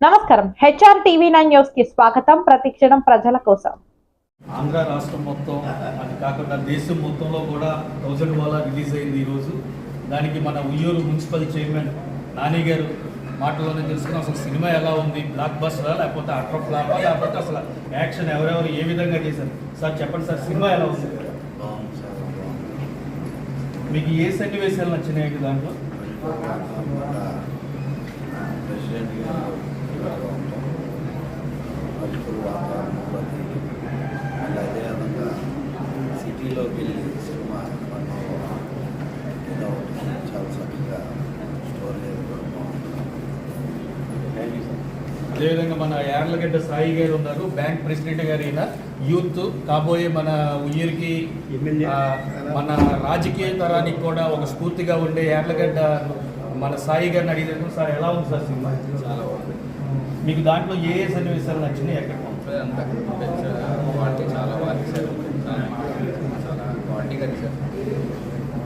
నమస్కారం HR TV nine న్యూస్కి స్వాగతం ప్రతిక్షణం ప్రజల కోసం ఆంధ్ర రాష్ట్రం మొత్తం అది కాకుండా దేశం మొత్తంలో కూడా థౌజండ్ వాలా రిలీజ్ అయింది ఈరోజు దానికి మన ఉయ్యూరు మున్సిపల్ చైర్మన్ నాని గారు మాటల్లోనే తెలుసుకున్నాం అసలు సినిమా ఎలా ఉంది బ్లాక్ బస్టరా లేకపోతే అట్ర ఫ్లాపా లేకపోతే అసలు యాక్షన్ ఎవరెవరు ఏ విధంగా చేశారు సార్ చెప్పండి సార్ సినిమా ఎలా ఉంది మీకు ఏ సన్నివేశాలు నచ్చినాయి దాంట్లో ప్రెసిడెంట్ గారు పల్లెటూరు వాతావరణంలో తిరిగి మళ్ళీ అదేవిధంగా సిటీలోకి వెళ్ళి సినిమా పట్టణంలో ఏదో ఒకటి చాలా చక్కగా స్టోరీ అదేవిధంగా మన యార్లగడ్డ సాయి గారు ఉన్నారు బ్యాంక్ ప్రెసిడెంట్ గారు ఈయన యూత్ కాబోయే మన ఉయ్యూరికి మన రాజకీయ తరానికి కూడా ఒక స్ఫూర్తిగా ఉండే యార్లగడ్డ మన సాయి గారిని అడిగితే సార్ ఎలా ఉంది సార్ సినిమా? చాలా బాగుంది. మీకు దాంట్లో ఏ ఏ సన్నివేశాలు నచ్చినాయి ఎక్కడ? అంతా చాలా బాగా సార్ చాలా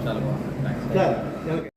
చాలా బాగుంది.